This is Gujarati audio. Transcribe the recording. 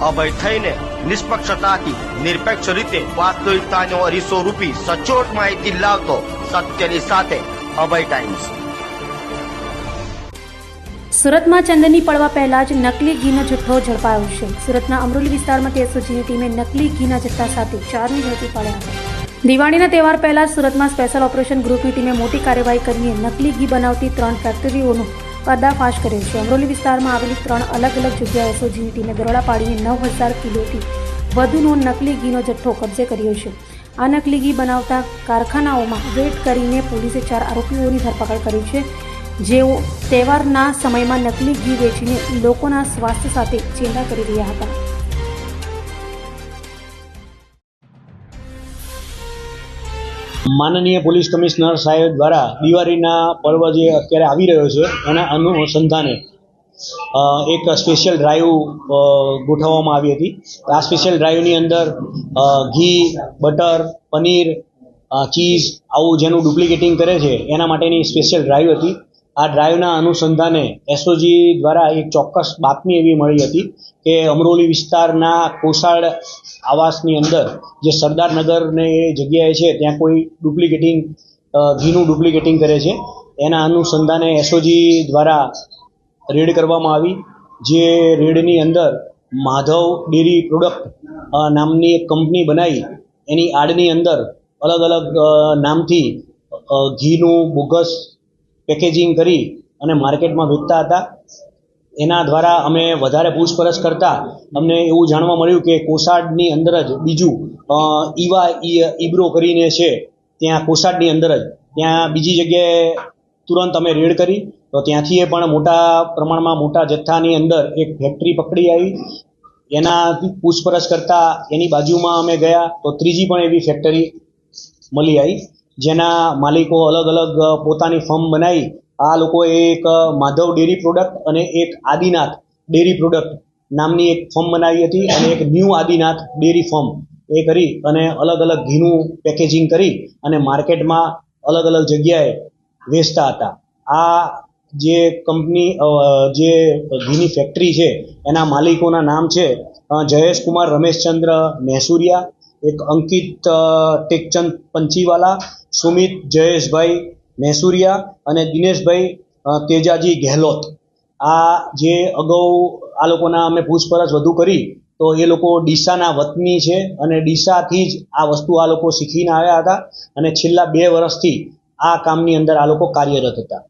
અભય થઈને નિષ્પક્ષતાથી, નિરપેક્ષ રીતે વાસ્તવિકતાનો અરીસો રૂપી સચોટ માહિતી લાવતો સત્યની સાથે અભય ટાઈમ્સ સુરતમાં ચંદની પડવા પહેલા જ નકલી ઘીનો જથ્થો ઝડપાયો છે. સુરતના અમરોલી વિસ્તારમાં ટીએસઓજીની ટીમે નકલી ઘીના જથ્થા સાથે ચારને ઝડપી પાડ્યા હતા. દિવાળીના તહેવાર પહેલા સુરતમાં સ્પેશિયલ ઓપરેશન ગ્રુપની ટીમે મોટી કાર્યવાહી કરીને નકલી ઘી બનાવતી ત્રણ ફેક્ટરીઓનો પર્દાફાશ કર્યો છે. અમરોલી વિસ્તારમાં આવેલી ત્રણ અલગ અલગ જગ્યાએ એસઓજીની ટીમે દરોડા પાડીને નવ હજાર કિલોથી વધુનો નકલી ઘીનો જથ્થો કબજે કર્યો છે. આ નકલી ઘી બનાવતા કારખાનાઓમાં રેડ કરીને પોલીસે ચાર આરોપીઓની ધરપકડ કરી છે. જેઓ તહેવારના સમયમાં નકલી ઘી વેચીને લોકોના સ્વાસ્થ્ય સાથે ચેડા કરી રહ્યા હતા. માનનીય પોલીસ કમિશનર સાહેબ દ્વારા દિવાળીના પર્વ જે અત્યારે આવી રહ્યો છે, એના અનુસંધાને એક સ્પેશિયલ ડ્રાઈવ ગોઠવવામાં આવી હતી. આ સ્પેશિયલ ડ્રાઈવની અંદર ઘી, બટર, પનીર ચીઝ, આવું જેનું ડુપ્લિકેટિંગ કરે છે, એના માટેની સ્પેશિયલ ડ્રાઈવ હતી. આ ડ્રાઈવના અનુસંધાને એસઓજી દ્વારા એક ચોક્કસ બાતમી એવી મળી હતી કે અમરોલી વિસ્તારના કોસાડ આવાસની અંદર જે સરદારનગરને એ જગ્યાએ છે, ત્યાં કોઈ ડુપ્લિકેટિંગ ઘીનું ડુપ્લિકેટિંગ કરે છે. એના અનુસંધાને એસઓજી દ્વારા રેડ કરવામાં આવી, જે રેડની અંદર માધવ ડેરી પ્રોડક્ટ નામની એક કંપની બનાવી, એની આડની અંદર અલગ અલગ નામથી ઘીનું બોગસ પેકેજિંગ કરી અને માર્કેટમાં વેચતા હતા. એના દ્વારા અમે વધારે પૂછપરછ કરતા. અમને એવું જાણવા મળ્યું કે કોસાડની અંદર જ બીજું ઈવા ઈબ્રો કરીને છે, ત્યાં કોસાડની અંદર જ. ત્યાં બીજી જગ્યાએ તુરંત અમે રેડ કરી. તો ત્યાંથી એ પણ મોટા પ્રમાણમાં મોટા જથ્થાની અંદર એક ફેક્ટરી પકડી આવી. એનાથી પૂછપરછ કરતા એની બાજુમાં અમે ગયા. તો ત્રીજી પણ એવી ફેક્ટરી મળી આવી. જેના માલિકો અલગ અલગ પોતાની ફર્મ બનાવી, આ લોકોએ એક માધવ ડેરી પ્રોડક્ટ અને એક આદિનાથ ડેરી પ્રોડક્ટ નામની એક ફર્મ બનાવી હતી અને એક ન્યૂ આદિનાથ ડેરી ફર્મ એ કરી અને અલગ અલગ ઘીનું પેકેજિંગ કરી અને માર્કેટમાં અલગ અલગ જગ્યાએ વેચતા હતા. આ જે કંપની જે ઘીની ફેક્ટરી છે, એના માલિકોના નામ છે જયેશકુમાર રમેશચંદ્ર મહેસુરિયા એક અંકિત ટેકચંદ પંચીવાલા સુમિત, જયેશભાઈ મેસુરિયા અને દિનેશભાઈ તેજાજી ગેહલોત. આ જે અગાઉ આ લોકોના અમે પૂછપરછ વધુ કરી, તો એ લોકો ડીસાના વતની છે અને ડીસાથી જ આ વસ્તુ આ લોકો શીખીને આવ્યા હતા અને છેલ્લા બે વર્ષથી આ કામની અંદર આ લોકો કાર્યરત હતા.